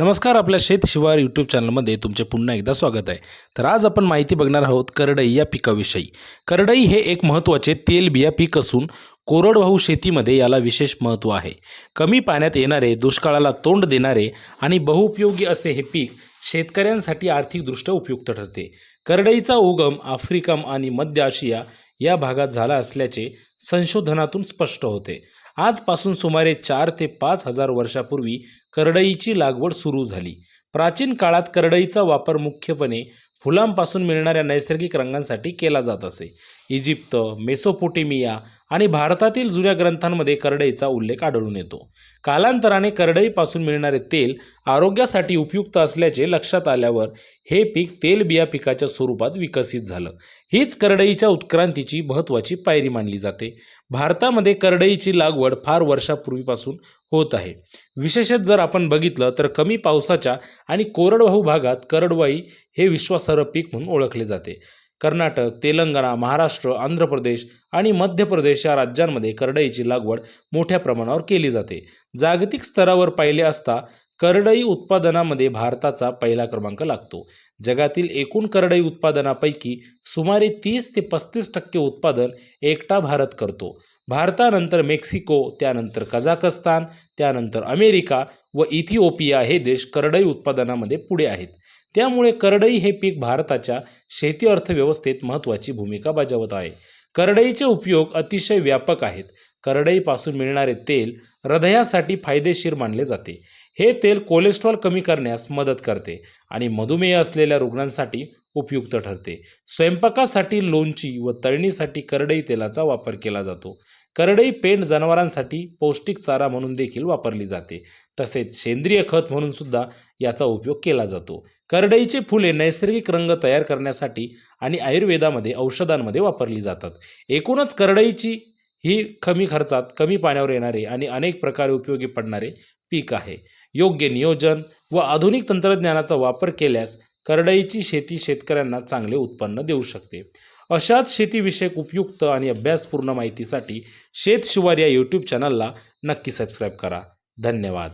नमस्कार आपल्या शेत शिवार यूट्यूब चॅनलमध्ये तुमचे पुन्हा एकदा स्वागत आहे. तर आज आपण माहिती बघणार आहोत करडई या पिकाविषयी. करडई हे एक महत्त्वाचे तेलबिया पीक असून कोरडवाहू शेतीमध्ये याला विशेष महत्त्व आहे. कमी पाण्यात येणारे दुष्काळाला तोंड देणारे आणि बहुउपयोगी असे हे पीक शेतकऱ्यांसाठी आर्थिकदृष्ट्या उपयुक्त ठरते. करडईचा उगम आफ्रिका आणि मध्य आशिया या भागात झाला असल्याचे संशोधनातून स्पष्ट होते. आजपासून सुमारे चार ते पाच हजार वर्षापूर्वी करडईची लागवड सुरू झाली. प्राचीन काळात करडईचा वापर मुख्यपणे फुलांपासून मिळणाऱ्या नैसर्गिक रंगांसाठी केला जात असे. इजिप्त मेसोपोटेमिया आणि भारतातील जुन्या ग्रंथांमध्ये करडईचा उल्लेख आढळून येतो. कालांतराने करडईपासून मिळणारे तेल आरोग्यासाठी उपयुक्त असल्याचे लक्षात आल्यावर हे पीक तेलबिया पिकाच्या स्वरूपात विकसित झालं. हीच करडईच्या उत्क्रांतीची महत्त्वाची पायरी मानली जाते. भारतामध्ये करडईची लागवड फार वर्षापूर्वीपासून होत आहे. विशेषत जर आपण बघितलं तर कमी पावसाच्या आणि कोरडवाहू भागात करडवाई हे विश्वासार्ह पीक म्हणून ओळखले जाते. कर्नाटक तेलंगणा महाराष्ट्र आंध्र प्रदेश आणि मध्य प्रदेश या राज्यांमध्ये करडईची लागवड मोठ्या प्रमाणावर केली जाते. जागतिक स्तरावर पाहिले असता करडई उत्पादनामध्ये भारताचा पहिला क्रमांक लागतो. जगातील एकूण करडई उत्पादनापैकी सुमारे तीस ते पस्तीस टक्के उत्पादन एकटा भारत करतो. भारतानंतर मेक्सिको त्यानंतर कझाकस्तान त्यानंतर अमेरिका व इथिओपिया हे देश करडई उत्पादनामध्ये पुढे आहेत. त्यामुळे करडई हे पीक भारताच्या शेती अर्थव्यवस्थेत महत्त्वाची भूमिका बजावत आहे. करडईचे उपयोग अतिशय व्यापक आहेत. करडईपासून मिळणारे तेल हृदयासाठी फायदेशीर मानले जाते. हे तेल कोलेस्ट्रॉल कमी करण्यास मदत करते आणि मधुमेह असलेल्या रुग्णांसाठी उपयुक्त ठरते. स्वयंपाकासाठी लोणची व तळणीसाठी करडई तेलाचा वापर केला जातो. करडई पेंड जनावरांसाठी पौष्टिक चारा म्हणून देखील वापरली जाते. तसेच सेंद्रिय खत म्हणून सुद्धा याचा उपयोग केला जातो. करडईचे फुले नैसर्गिक रंग तयार करण्यासाठी आणि आयुर्वेदामध्ये औषधांमध्ये वापरली जातात. एकूणच करडईची ही कमी खर्चात कमी पाण्यावर येणारे आणि अनेक प्रकारे उपयोगी पडणारे पीक आहे. योग्य नियोजन व आधुनिक तंत्रज्ञानाचा वापर केल्यास करडईची शेती शेतकऱ्यांना चांगले उत्पन्न देऊ शकते. अशाच शेतीविषयक उपयुक्त आणि अभ्यासपूर्ण माहितीसाठी शेतशिवार या यूट्यूब चॅनलला नक्की सबस्क्राईब करा. धन्यवाद.